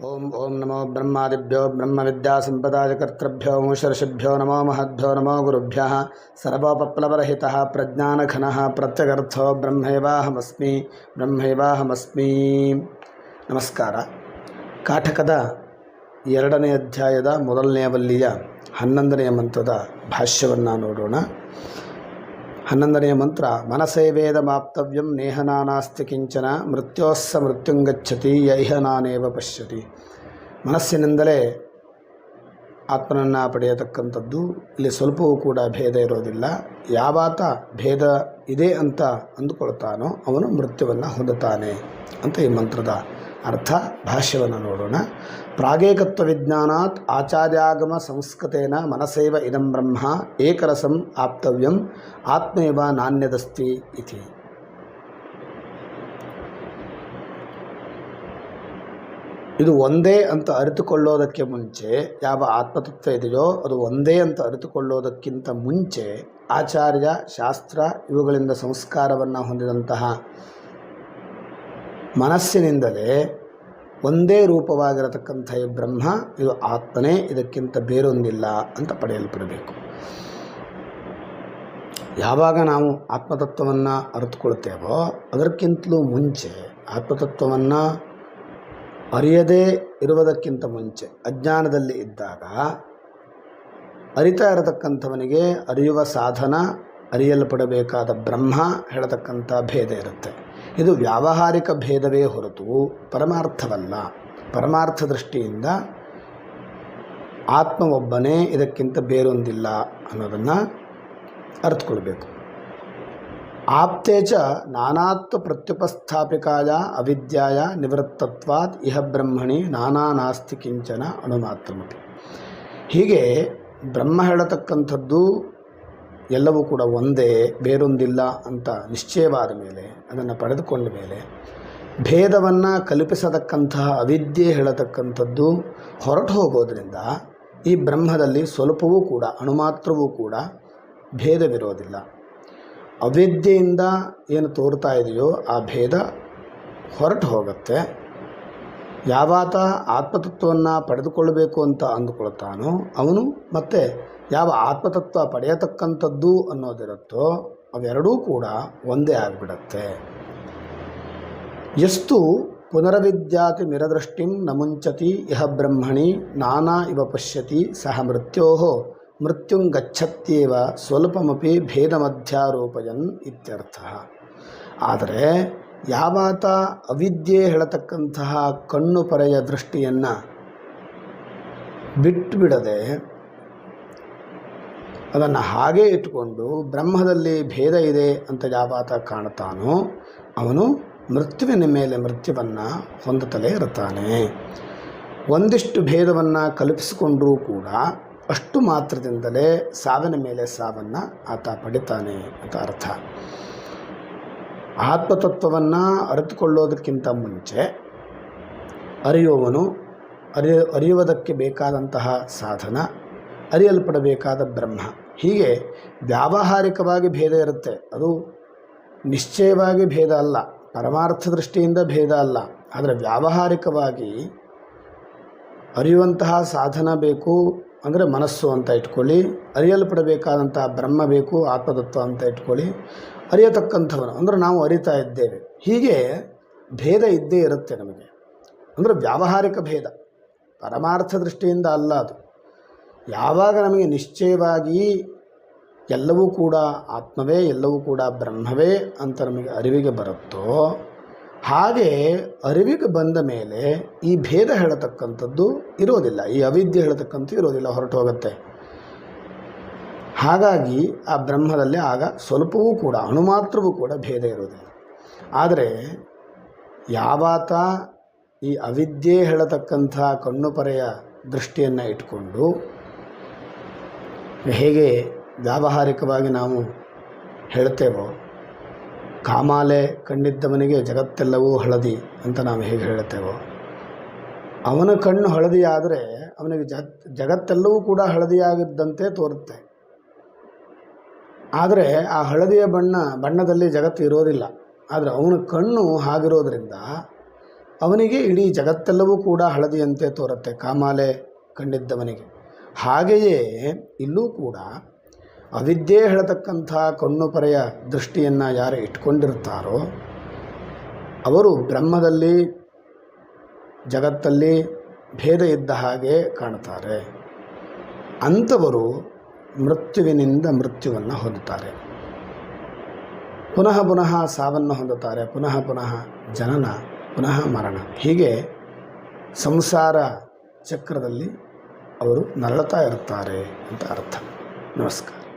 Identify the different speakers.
Speaker 1: ಓಂ ಓಂ ನಮೋ ಬ್ರಹ್ಮಾದಿಭ್ಯೋ ಬ್ರಹ್ಮವಿದ್ಯಾಸಂಪದಾಯಕರ್ತೃಭ್ಯೋ ಋಷಿಭ್ಯೋ ನಮೋ ಮಹದ್ಭ್ಯೋ ನಮೋ ಗುರುಭ್ಯ ಸರ್ವೋಪಪ್ಲವರಹಿತ ಪ್ರಜ್ಞಾನಘನ ಪ್ರತ್ಯಗರ್ಥೋ ಬ್ರಹ್ಮೈವಾಹಮಸ್ಮಿ ಬ್ರಹ್ಮೈವಾಹಮಸ್ಮಿ ನಮಸ್ಕಾರ ಕಾಠಕದ ಎರಡನೇ ಅಧ್ಯಾಯದ ಮೊದಲನೆಯ ವಲ್ಲಿಯ ಹನ್ನೊಂದನೆಯ ಮಂತ್ರದ ಭಾಷ್ಯವನ್ನು ನೋಡೋಣ. ಹನ್ನೊಂದನೆಯ ಮಂತ್ರ, ಮನಸೇ ವೇದ ಮಾಪ್ತವ್ಯಂ ನೇಹನಾನಾಸ್ತಿ ಕಿಂಚನ, ಮೃತ್ಯೋಸ್ಸ ಮೃತ್ಯುಂಗಚ್ಚತಿ ಯೈಹ ನಾನೇವ ಪಶ್ಯತಿ. ಮನಸ್ಸಿನಿಂದಲೇ ಆತ್ಮನನ್ನು ಪಡೆಯತಕ್ಕಂಥದ್ದು, ಇಲ್ಲಿ ಸ್ವಲ್ಪವೂ ಕೂಡ ಭೇದ ಇರೋದಿಲ್ಲ. ಯಾವಾತ ಭೇದ ಇದೆ ಅಂತ ಅಂದುಕೊಳ್ತಾನೋ, ಅವನು ಮೃತ್ಯುವನ್ನು ಹೊಂದುತ್ತಾನೆ ಅಂತ ಈ ಮಂತ್ರದ ಅರ್ಥ ಭಾಷ್ಯವನ್ನು ನೋಡೋಣ. ಪ್ರಾಗೇಕತ್ವ ವಿಜ್ಞಾನಾತ್ ಆಚಾರ್ಯಾಗಮ ಸಂಸ್ಕೃತೇನ ಮನಸೇವ ಇದಂ ಬ್ರಹ್ಮ ಏಕರಸಂ ಆಪ್ತವ್ಯಂ ಆತ್ಮೇವ ನಾಣ್ಯದಸ್ತಿ ಇತಿ. ಇದು ಒಂದೇ ಅಂತ ಅರಿತುಕೊಳ್ಳೋದಕ್ಕೆ ಮುಂಚೆ ಯಾವ ಆತ್ಮತತ್ವ ಇದೆಯೋ ಅದು ಒಂದೇ ಅಂತ ಅರಿತುಕೊಳ್ಳೋದಕ್ಕಿಂತ ಮುಂಚೆ ಆಚಾರ್ಯ, ಶಾಸ್ತ್ರ ಇವುಗಳಿಂದ ಸಂಸ್ಕಾರವನ್ನು ಹೊಂದಿದಂತಹ ಮನಸ್ಸಿನಿಂದಲೇ ಒಂದೇ ರೂಪವಾಗಿರತಕ್ಕಂಥ ಈ ಬ್ರಹ್ಮ, ಇದು ಆತ್ಮನೇ, ಇದಕ್ಕಿಂತ ಬೇರೊಂದಿಲ್ಲ ಅಂತ ಪಡೆಯಲ್ಪಡಬೇಕು. ಯಾವಾಗ ನಾವು ಆತ್ಮತತ್ವವನ್ನು ಅರಿತುಕೊಳ್ತೇವೋ, ಅದಕ್ಕಿಂತಲೂ ಮುಂಚೆ ಆತ್ಮತತ್ವವನ್ನು ಅರಿಯದೇ ಇರುವುದಕ್ಕಿಂತ ಮುಂಚೆ, ಅಜ್ಞಾನದಲ್ಲಿ ಇದ್ದಾಗ ಅರಿತಾ ಇರತಕ್ಕಂಥವನಿಗೆ ಅರಿಯುವ ಸಾಧನ, ಅರಿಯಲ್ಪಡಬೇಕಾದ ಬ್ರಹ್ಮ, ಹೇಳತಕ್ಕಂಥ ಭೇದ ಇರುತ್ತೆ. ಇದು ವ್ಯಾವಹಾರಿಕ ಭೇದವೇ ಹೊರತು ಪರಮಾರ್ಥವಲ್ಲ. ಪರಮಾರ್ಥ ದೃಷ್ಟಿಯಿಂದ ಆತ್ಮ ಒಬ್ಬನೇ ಇದಕ್ಕಿಂತ ಬೇರೊಂದಿಲ್ಲ ಅನ್ನೋದನ್ನು ಅರ್ಥಕೊಳ್ಬೇಕು. ಆಪ್ತೇಚ ನಾನಾತ್ವ ಪ್ರತ್ಯುಪಸ್ಥಾಪಿಕಾಯ ಅವಿದ್ಯಾಯ ನಿವೃತ್ತತ್ವಾತ್ ಇಹ ಬ್ರಹ್ಮಣಿ ನಾನಾ ನಾಸ್ತಿ ಕಿಂಚನ ಅನುಮಾತ್ರಮತಿ ಹೀಗೆ ಬ್ರಹ್ಮ ಹೇಳತಕ್ಕಂಥದ್ದು ಎಲ್ಲವೂ ಕೂಡ ಒಂದೇ, ಬೇರೊಂದಿಲ್ಲ ಅಂತ ನಿಶ್ಚಯವಾದ ಮೇಲೆ, ಅದನ್ನು ಪಡೆದುಕೊಂಡ ಮೇಲೆ, ಭೇದವನ್ನು ಕಲ್ಪಿಸತಕ್ಕಂತಹ ಅವಿದ್ಯೆ ಹೇಳತಕ್ಕಂಥದ್ದು ಹೊರಟು ಹೋಗೋದ್ರಿಂದ ಈ ಬ್ರಹ್ಮದಲ್ಲಿ ಸ್ವಲ್ಪವೂ ಕೂಡ, ಅಣುಮಾತ್ರವೂ ಕೂಡ ಭೇದವಿರೋದಿಲ್ಲ. ಅವಿದ್ಯೆಯಿಂದ ಏನು ತೋರ್ತಾ ಇದೆಯೋ ಆ ಭೇದ ಹೊರಟು ಹೋಗುತ್ತೆ. ಯಾವಾತ ಆತ್ಮತತ್ವವನ್ನು ಪಡೆದುಕೊಳ್ಳಬೇಕು ಅಂತ ಅಂದುಕೊಳ್ತಾನೋ ಅವನು ಮತ್ತೆ ಯಾವ ಆತ್ಮತತ್ವ ಪಡೆಯತಕ್ಕಂಥದ್ದು ಅನ್ನೋದಿರುತ್ತೋ ಅವೆರಡೂ ಕೂಡ ಒಂದೇ ಆಗಿಬಿಡತ್ತೆ. ಎಷ್ಟು ಪುನರವಿದ್ಯಾತಿ ಮಿರದೃಷ್ಟಿಂ ನ ಮುಂಚತಿ ಇಹ ಬ್ರಹ್ಮಣಿ ನಾನಾ ಇವ ಪಶ್ಯತಿ ಸಹ ಮೃತ್ಯೋ ಮೃತ್ಯುಂಗಚ್ಚತ್ಯೇವ ಸ್ವಲ್ಪಮಪಿ ಭೇದಮಧ್ಯಾರೋಪಯನ್ ಇತ್ಯರ್ಥ. ಆದರೆ ಯಾವಾತ ಅವಿದ್ಯೆ ಹೇಳತಕ್ಕಂತಹ ಕಣ್ಣು ಪರೆಯ ದೃಷ್ಟಿಯನ್ನು ಬಿಟ್ಟುಬಿಡದೆ ಅದನ್ನು ಹಾಗೇ ಇಟ್ಟುಕೊಂಡು ಬ್ರಹ್ಮದಲ್ಲಿ ಭೇದ ಇದೆ ಅಂತ ಯಾವಾತ ಕಾಣ್ತಾನೋ ಅವನು ಮೃತ್ಯುವಿನ ಮೇಲೆ ಮೃತ್ಯುವನ್ನು ಹೊಂದುತ್ತಲೇ ಇರುತ್ತಾನೆ. ಒಂದಿಷ್ಟು ಭೇದವನ್ನು ಕಲ್ಪಿಸಿಕೊಂಡರೂ ಕೂಡ ಅಷ್ಟು ಮಾತ್ರದಿಂದಲೇ ಸಾವಿನ ಮೇಲೆ ಸಾವನ್ನು ಆತ ಪಡಿತಾನೆ ಅಂತ ಅರ್ಥ. ಆತ್ಮತತ್ವವನ್ನು ಅರಿತುಕೊಳ್ಳೋದಕ್ಕಿಂತ ಮುಂಚೆ ಅರಿಯುವವನು ಅರಿಯ ಅರಿಯುವುದಕ್ಕೆ ಬೇಕಾದಂತಹ ಸಾಧನ ಅರಿಯಲ್ಪಡಬೇಕಾದ ಬ್ರಹ್ಮ. ಹೀಗೆ ವ್ಯಾವಹಾರಿಕವಾಗಿ ಭೇದ ಇರುತ್ತೆ. ಅದು ನಿಶ್ಚಯವಾಗಿ ಭೇದ ಅಲ್ಲ. ಪರಮಾರ್ಥ ದೃಷ್ಟಿಯಿಂದ ಭೇದ ಅಲ್ಲ. ಆದರೆ ವ್ಯಾವಹಾರಿಕವಾಗಿ ಅರಿಯುವಂತಹ ಸಾಧನ ಬೇಕು ಅಂದರೆ ಮನಸ್ಸು ಅಂತ ಇಟ್ಕೊಳ್ಳಿ. ಅರಿಯಲ್ಪಡಬೇಕಾದಂತಹ ಬ್ರಹ್ಮ ಬೇಕು, ಆತ್ಮತತ್ವ ಅಂತ ಇಟ್ಕೊಳ್ಳಿ. ಅರಿಯತಕ್ಕಂಥವನು, ಅಂದರೆ ನಾವು ಅರಿತಾ ಇದ್ದೇವೆ. ಹೀಗೆ ಭೇದ ಇದ್ದೇ ಇರುತ್ತೆ ನಮಗೆ. ಅಂದರೆ ವ್ಯಾವಹಾರಿಕ ಭೇದ. ಪರಮಾರ್ಥ ದೃಷ್ಟಿಯಿಂದ ಅಲ್ಲ ಅದು. ಯಾವಾಗ ನಮಗೆ ನಿಶ್ಚಯವಾಗಿ ಎಲ್ಲವೂ ಕೂಡ ಆತ್ಮವೇ, ಎಲ್ಲವೂ ಕೂಡ ಬ್ರಹ್ಮವೇ ಅಂತ ನಮಗೆ ಅರಿವಿಗೆ ಬರುತ್ತೋ, ಹಾಗೆ ಅರಿವಿಗೆ ಬಂದ ಮೇಲೆ ಈ ಭೇದ ಹೇಳತಕ್ಕಂಥದ್ದು ಇರೋದಿಲ್ಲ, ಈ ಅವಿದ್ಯೆ ಹೇಳತಕ್ಕಂಥ ಇರೋದಿಲ್ಲ, ಹೊರಟು ಹೋಗುತ್ತೆ. ಹಾಗಾಗಿ ಆ ಬ್ರಹ್ಮದಲ್ಲಿ ಆಗ ಸ್ವಲ್ಪವೂ ಕೂಡ ಅಣುಮಾತ್ರವೂ ಕೂಡ ಭೇದ ಇರೋದಿಲ್ಲ. ಆದರೆ ಯಾವಾತ ಈ ಅವಿದ್ಯೆ ಹೇಳತಕ್ಕಂಥ ಕಣ್ಣುಪರೆಯ ದೃಷ್ಟಿಯನ್ನು ಇಟ್ಕೊಂಡು ಹೇಗೆ ವ್ಯಾವಹಾರಿಕವಾಗಿ ನಾವು ಹೇಳ್ತೇವೋ ಕಾಮಾಲೆ ಕಂಡಿದ್ದವನಿಗೆ ಜಗತ್ತೆಲ್ಲವೂ ಹಳದಿ ಅಂತ ನಾವು ಹೇಗೆ ಹೇಳ್ತೇವೋ ಅವನ ಕಣ್ಣು ಹಳದಿ ಆದರೆ ಅವನಿಗೆ ಜಗತ್ ಜಗತ್ತೆಲ್ಲವೂ ಕೂಡ ಹಳದಿಯಾಗಿದ್ದಂತೆ ತೋರುತ್ತೆ. ಆದರೆ ಆ ಹಳದಿಯ ಬಣ್ಣ, ಬಣ್ಣದಲ್ಲಿ ಜಗತ್ತು ಇರೋದಿಲ್ಲ. ಆದರೆ ಅವನ ಕಣ್ಣು ಹಾಗಿರೋದರಿಂದ ಅವನಿಗೆ ಇಡೀ ಜಗತ್ತೆಲ್ಲವೂ ಕೂಡ ಹಳದಿಯಂತೆ ತೋರುತ್ತೆ, ಕಾಮಾಲೆ ಕಂಡಿದ್ದವನಿಗೆ ಹಾಗೆಯೇ ಇಲ್ಲೂ ಕೂಡ ಅವಿದ್ಯೆ ಹೇಳತಕ್ಕಂಥ ಕಣ್ಣು ಪರೆಯ ದೃಷ್ಟಿಯನ್ನು ಯಾರು ಇಟ್ಕೊಂಡಿರ್ತಾರೋ, ಅವರು ಬ್ರಹ್ಮದಲ್ಲಿ, ಜಗತ್ತಲ್ಲಿ ಭೇದ ಇದ್ದ ಹಾಗೆ ಕಾಣ್ತಾರೆ. ಅಂಥವರು ಮೃತ್ಯುವಿನಿಂದ ಮೃತ್ಯುವನ್ನು ಹೊಂದುತ್ತಾರೆ. ಪುನಃ ಪುನಃ ಸಾವನ್ನು ಹೊಂದುತ್ತಾರೆ, ಪುನಃ ಪುನಃ ಜನನ, ಪುನಃ ಮರಣ. ಹೀಗೆ ಸಂಸಾರ ಚಕ್ರದಲ್ಲಿ ಅವರು ನರಳುತ್ತಾ ಇರುತ್ತಾರೆ ಅಂತ ಅರ್ಥ. ನಮಸ್ಕಾರ.